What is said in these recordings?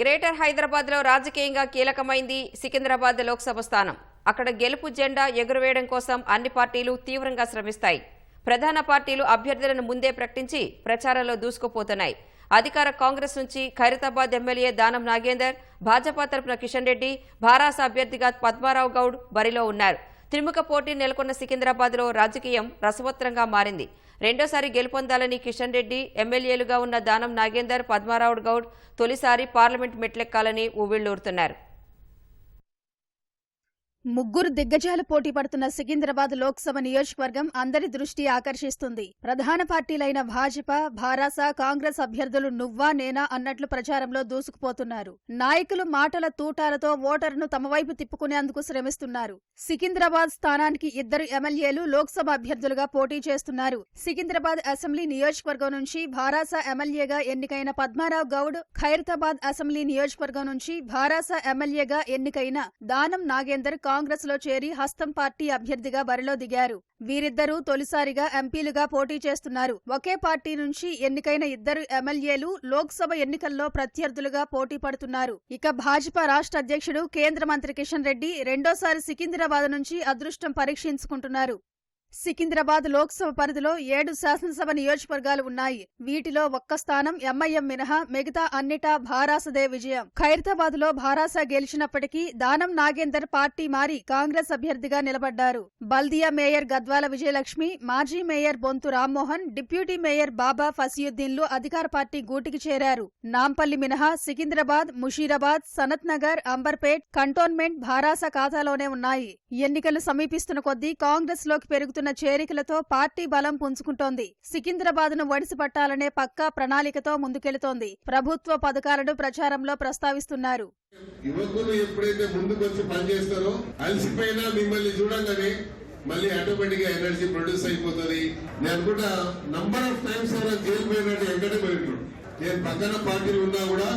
Greater హైదరాబాద్లో రాజకీయంగా కీలకమైంది సికింద్రాబాద్ లోక్సభ స్థానం. అక్కడ గెలుపు జెండా ఎగురవేయడం కోసం అన్ని పార్టీలు తీవ్రంగా శ్రమిస్తాయి. ప్రధాన పార్టీలు అభ్యర్థులను ముందే ప్రకటించి ప్రచారంలో దూసుకుపోతున్నాయి. అధికార కాంగ్రెస్ నుంచి ఖైరతాబాద్ ఎమ్మెల్యే దానం నాగేందర్ భాజపా తరపున కిషన్ రెడ్డి భారాస అభ్యర్థిగా పద్మారావు గౌడ్ బరిలో ఉన్నారు. త్రిముఖ పోటీ నెలకొన్న సికింద్రాబాద్లో రాజకీయం రసవత్రంగా మారింది. రెండోసారి గెలుపొందాలని కిషన్ రెడ్డి ఎమ్మెల్యేలుగా ఉన్న దానం నాగేందర్ పద్మారావు గౌడ్ తొలిసారి పార్లమెంట్ మెట్లెక్కాలని ఊవిళ్ళూరుతున్నారు ముగ్గురు దిగ్గజాలు పోటీ పడుతున్న సికింద్రాబాద్ లోక్సభ నియోజకవర్గం అందరి దృష్టి ఆకర్షిస్తుంది. ప్రధాన పార్టీలైన భాజపా భారాస కాంగ్రెస్ అభ్యర్థులు నువ్వా నేనా అన్నట్లు ప్రచారంలో దూసుకుపోతున్నారు. నాయకులు మాటల తూటాలతో ఓటరును తమ వైపు తిప్పుకునేందుకు శ్రమిస్తున్నారు. సికింద్రాబాద్ స్థానానికి ఇద్దరు ఎమ్మెల్యేలు లోక్సభ అభ్యర్థులుగా పోటీ చేస్తున్నారు. సికింద్రాబాద్ అసెంబ్లీ నియోజకవర్గం నుంచి భారాస ఎమ్మెల్యేగా ఎన్నికైన పద్మారావు గౌడ్ ఖైరతాబాద్ అసెంబ్లీ నియోజకవర్గం నుంచి భారాస ఎమ్మెల్యేగా ఎన్నికైన దానం నాగేందర్ కాంగ్రెస్లో చేరి హస్తం పార్టీ అభ్యర్థిగా బరిలో దిగారు. వీరిద్దరూ తొలిసారిగా ఎంపీలుగా పోటీ చేస్తున్నారు. ఒకే పార్టీ నుంచి ఎన్నికైన ఇద్దరు ఎమ్మెల్యేలు లోక్సభ ఎన్నికల్లో ప్రత్యర్థులుగా పోటీ పడుతున్నారు. ఇక భాజపా రాష్ట్ర అధ్యక్షుడు కేంద్ర మంత్రి కిషన్ రెడ్డి రెండోసారి సికింద్రాబాద్ నుంచి అదృష్టం పరీక్షించుకుంటున్నారు. సికింద్రాబాద్ లోక్సభ పరిధిలో ఏడు శాసనసభ నియోజకవర్గాలు ఉన్నాయి. వీటిలో ఒక్క స్థానం ఎంఐఎం మినహా మిగతా అన్నిటా భారాసదే విజయం. ఖైరతాబాద్లో భారాస గెలిచినప్పటికీ దానం నాగేందర్ పార్టీ మారి కాంగ్రెస్ అభ్యర్థిగా నిలబడ్డారు. బల్దియా మేయర్ గద్వాల విజయలక్ష్మి మాజీ mayor Bonthu Rammohan deputy mayor Baba ఫసియుద్దీన్లు అధికార పార్టీ గూటికి చేరారు. నాంపల్లి మినహా సికింద్రాబాద్ ముషీరాబాద్ సనత్ నగర్ అంబర్పేట్ కంటోన్మెంట్ భారాస ఖాతాలోనే ఉన్నాయి. ఎన్నికలు సమీపిస్తున్న కొద్దీ కాంగ్రెస్లోకి పెరుగుతున్న జరుగుతున్న చేరికలతో పార్టీ బలం పుంజుకుంటోంది. సికింద్రాబాద్ను వడిసిపట్టాలనే పక్కా ప్రణాళికతో ముందుకెళుతోంది. ప్రభుత్వ పథకాలను ప్రచారంలో ప్రస్తావిస్తున్నారు. యువకులు ఎప్పుడైతే ముందుకు వచ్చి పనిచేస్తారో అలసిపోయినా మిమ్మల్ని చూడగానే మళ్ళీ ఆటోమేటిక్గా ఎనర్జీ ప్రొడ్యూస్ అయిపోతుంది. నేను కూడా నంబర్ ఆఫ్ టైమ్స్ ఎవరైనా జైలు పోయినట్టు వెంకటే పోయినాడు నేను పక్కన పార్టీలు ఉన్నా కూడా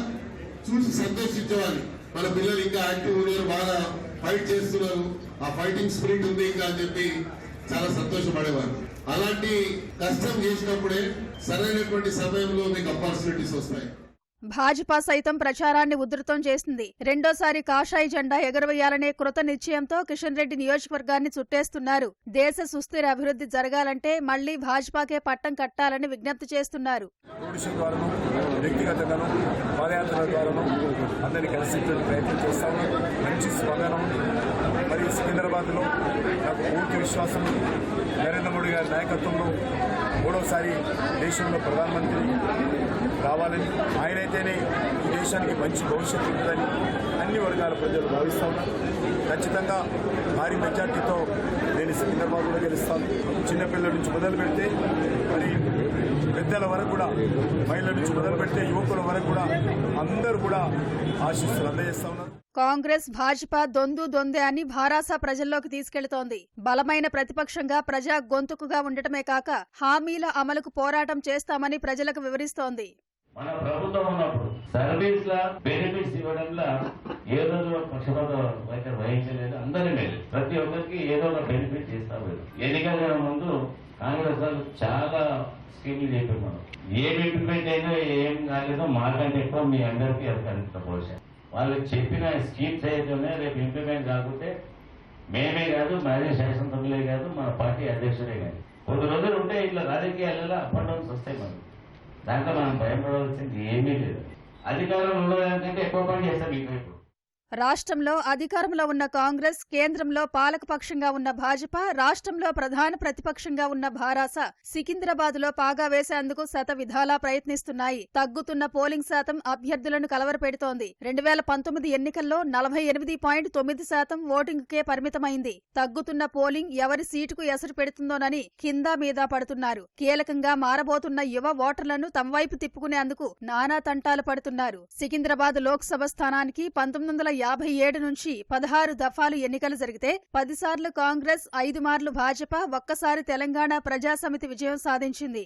చూసి సంతోషించేవాడిని. మన పిల్లలు ఇంకా యాక్టివ్ ఉన్నారు బాగా ఫైట్ చేస్తున్నారు. ఆ ఫైటింగ్ స్పిరిట్ ఉంది ఇంకా అని చెప్పి చాలా సంతోషపడేవారు. అలాంటి కష్టం చేసినప్పుడే సరైనటువంటి సమయంలో మీకు ఆపర్చునిటీస్ వస్తాయి. భాజపా సైతం ప్రచారాన్ని ఉధృతం చేసింది. రెండోసారి కాషాయ జెండా ఎగురవేయాలనే కృత నిశ్చయంతో కిషన్ రెడ్డి నియోజకవర్గాన్ని చుట్టేస్తున్నారు. దేశ సుస్థిర అభివృద్ధి జరగాలంటే మళ్ళీ భాజపాకే పట్టం కట్టాలని విజ్ఞప్తి చేస్తున్నారు. వ్యక్తిగతంగాను పాదయాత్ర ద్వారాను అందరినీ కలిసేటువంటి ప్రయత్నం చేస్తాము. మంచి స్పందన సికింద్రాబాద్లో నాకు పూర్తి విశ్వాసం. నరేంద్ర మోడీ గారి నాయకత్వంలో మూడోసారి దేశంలో ప్రధానమంత్రి రావాలని ఆయనైతేనే ఈ దేశానికి మంచి భవిష్యత్తు ఉంటుందని అన్ని వర్గాల ప్రజలు భావిస్తా ఉన్నారు. ఖచ్చితంగా భారీ మెజార్టీతో నేను సికింద్రాబాద్లో గెలుస్తాను. చిన్నపిల్లల నుంచి మొదలు పెడితే మరి పెద్దల వరకు కూడా మహిళల నుంచి మొదలు పెడితే యువకుల వరకు కూడా అందరూ కూడా ఆశీస్సులు అందజేస్తా ఉన్నారు. కాంగ్రెస్ భాజపా దొందు దొందే అని భారాస ప్రజల్లోకి తీసుకెళ్తోంది. బలమైన ప్రతిపక్షంగా ప్రజా గొంతుకుగా ఉండటమే కాక హామీల అమలుకు పోరాటం చేస్తామని ప్రజలకు వివరిస్తోంది. మన ప్రభుత్వం ఉన్నప్పుడు సర్వీస్ లా బెనిఫిట్స్ ఇవ్వడంలో ఏ రోజు పక్షపాత వైఖరి వహించలేదు. అందరి మేలు. ప్రతి ఒక్కరికి ఏదో ఒక బెనిఫిట్ చేస్తా పోయారు. ఎన్నికల ముందు కాంగ్రెస్ వాళ్ళు చాలా స్కీమ్లు చెప్పారు మనం ఏం ఇంప్లిమెంట్ అయిందో ఏం కాలేదో మాకంటే ఎక్కువ మీ అందరికీ అది కనిపిస్తా బహుశా వాళ్ళు చెప్పిన స్కీమ్స్ ఏదైతే రేపు ఇంప్లిమెంట్ కాకపోతే మేమే కాదు మాజీ శాసనసభ్యులే కాదు మన పార్టీ అధ్యక్షుడే కాదు. కొద్ది రోజులు ఉంటే ఇట్లా రాజకీయాలలో అప్ అండ్ డౌన్స్ వస్తాయి మనం దాంట్లో మనం భయపడవలసింది ఏమీ లేదు. అధికారం ఉన్నదానికంటే ఎక్కువ పని చేస్తాం ఇంకా రాష్ట్రంలో అధికారంలో ఉన్న కాంగ్రెస్ కేంద్రంలో పాలకపక్షంగా ఉన్న భాజపా రాష్ట్రంలో ప్రధాన ప్రతిపక్షంగా ఉన్న భారాస సికింద్రాబాద్లో పాగా వేసేందుకు శత విధాలా ప్రయత్నిస్తున్నాయి. తగ్గుతున్న పోలింగ్ శాతం అభ్యర్థులను కలవరపెడుతోంది. రెండు వేల పంతొమ్మిది ఎన్నికల్లో నలభై ఎనిమిది పాయింట్ తొమ్మిది శాతం ఓటింగ్కే పరిమితమైంది. తగ్గుతున్న పోలింగ్ ఎవరి సీటుకు ఎసరు పెడుతుందోనని కింద మీద పడుతున్నారు. కీలకంగా మారబోతున్న యువ ఓటర్లను తమ వైపు తిప్పుకునేందుకు నానా తంటాలు పడుతున్నారు. సికింద్రాబాద్ లోక్సభ స్థానానికి పంతొమ్మిది వందల యాభై ఏడు నుంచి పదహారు దఫాలు ఎన్నికలు జరిగితే పదిసార్లు కాంగ్రెస్ ఐదు మార్లు భాజపా ఒక్కసారి తెలంగాణ ప్రజాసమితి విజయం సాధించింది.